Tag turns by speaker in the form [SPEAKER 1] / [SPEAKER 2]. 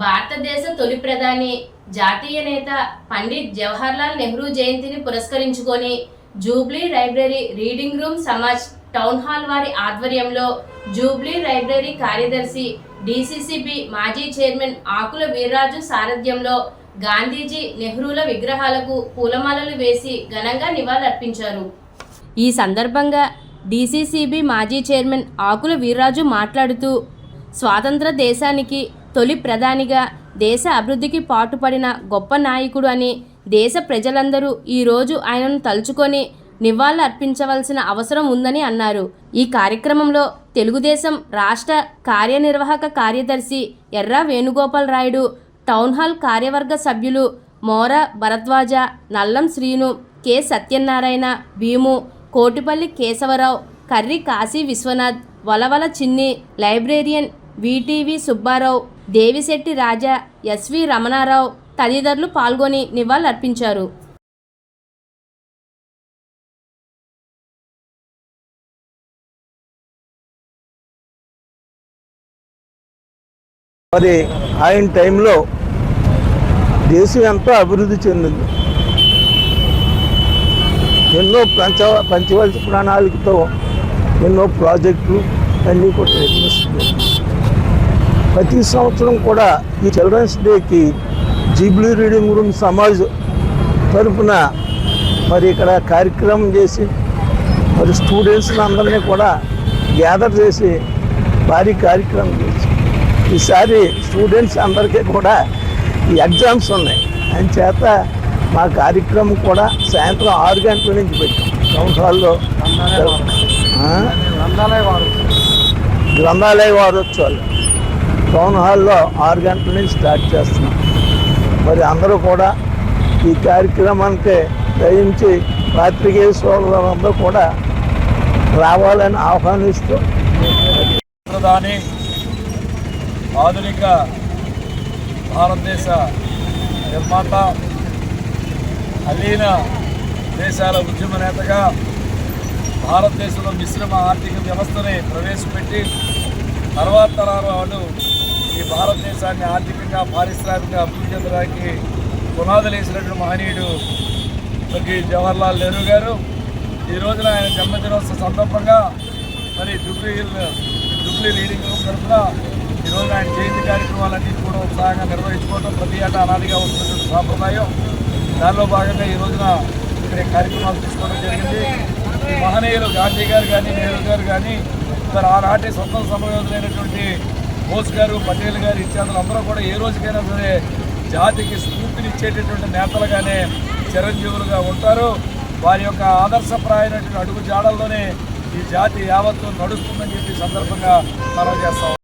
[SPEAKER 1] భారతదేశ తొలి ప్రధాని జాతీయ నేత పండిట్ జవహర్లాల్ నెహ్రూ జయంతిని పురస్కరించుకొని jubilee library reading room Samaj town hall వారి ఆధ్వర్యంలో జూబ్లీ లైబ్రరీ కార్యదర్శి డిసిసిబి మాజీ చైర్మన్ ఆకుల వీర్రాజు సారథ్యంలో గాంధీజీ నెహ్రూల విగ్రహాలకు పూలమాలలు వేసి ఘనంగా నివాళులర్పించారు. ఈ సందర్భంగా డీసీసీబీ మాజీ చైర్మన్ ఆకుల వీర్రాజు మాట్లాడుతూ స్వాతంత్ర దేశానికి తొలి ప్రధానిగా దేశ అభివృద్ధికి పాటుపడిన గొప్ప నాయకుడు అని దేశ ప్రజలందరూ ఈరోజు ఆయనను తలుచుకొని నివాళులు అర్పించవలసిన అవసరం ఉందని అన్నారు. ఈ కార్యక్రమంలో తెలుగుదేశం రాష్ట్ర కార్యనిర్వాహక కార్యదర్శి ఎర్ర వేణుగోపాల్ రాయుడు టౌన్ హాల్ కార్యవర్గ సభ్యులు Mora Bharadwaj Nallam Srinu K Satyanarayana Bheemu Kotipalli Keshavarao Karri Kashi Vishwanath Valavala Chinni librarian VTV Subbarao Devisetti Raja SV Ramanarao తదితరులు పాల్గొని నివాళులర్పించారు.
[SPEAKER 2] మరి ఆయన టైంలో దేశం ఎంతో అభివృద్ధి చెందింది. ఎన్నో పంచ పంచవలసి ప్రణాళికతో ఎన్నో ప్రాజెక్టులు అన్నీ కూడా నిర్మిస్తున్నాయి ప్రతి సంవత్సరం కూడా ఈ చిల్డ్రన్స్ డేకి జీబ్లీ రీడింగ్ రూమ్ సమాజ్ తరఫున మరి ఇక్కడ కార్యక్రమం చేసి మరి స్టూడెంట్స్ని అందరినీ కూడా గ్యాదర్ చేసి భారీ కార్యక్రమం చేసి ఈసారి స్టూడెంట్స్ అందరికీ కూడా ఈ ఎగ్జామ్స్ ఉన్నాయి. అని చేత మా కార్యక్రమం కూడా సాయంత్రం ఆరు గంటల నుంచి పెట్టాం. టౌన్ హాల్లో ఆ? గ్రంథాలయ వారోత్సవాలు. టౌన్ హాల్లో ఆరు గంటల నుంచి స్టార్ట్ చేస్తున్నాం. మరి అందరూ కూడా ఈ కార్యక్రమానికి దయించి పాత్రికేయ సోదరులందరూ కూడా రావాలని ఆహ్వానిస్తూ
[SPEAKER 3] ప్రధాని ఆధునిక భారతదేశ నిర్మాత అలీన దేశాల ఉద్యమ నేతగా భారతదేశంలో మిశ్రమ ఆర్థిక వ్యవస్థని ప్రవేశపెట్టి తర్వాత తరాల వాళ్ళు ఈ భారతదేశాన్ని ఆర్థికంగా పారిశ్రామిక అభివృద్ధి చెందడానికి పునాదులు వేసినటువంటి మహనీయుడు మనకి జవహర్లాల్ నెహ్రూ గారు. ఈ రోజున ఆయన జన్మదినోత్సవ సందర్భంగా మరి జూబ్లీ జూబ్లీ లీడింగ్ గ్రూప్ తరఫున ఈ రోజు ఆయన జయంతి కార్యక్రమాలన్నీ కూడా ఉత్సాహంగా నిర్వహించుకోవడం ప్రతి ఏటా అనాదిగా వస్తున్నటువంటి సాంప్రదాయం. దానిలో భాగంగా ఈ రోజున ఇక్కడ కార్యక్రమాలు తీసుకోవడం జరిగింది. మహనీయులు గాంధీ గారు కానీ నెహ్రూ గారు కానీ మరి ఆనాటి స్వతంత్ర సమయోధులైనటువంటి బోస్ గారు పటేల్ గారు ఇత్యాదులు అందరూ కూడా ఏ రోజుకైనా సరే జాతికి స్ఫూర్తినిచ్చేటటువంటి నేతలుగానే చిరంజీవులుగా ఉంటారు. వారి యొక్క ఆదర్శప్రాయమైనటువంటి అడుగు జాడల్లోనే ఈ జాతి యావత్తు నడుస్తుందని చెప్పి సందర్భంగా మనం చేస్తాం.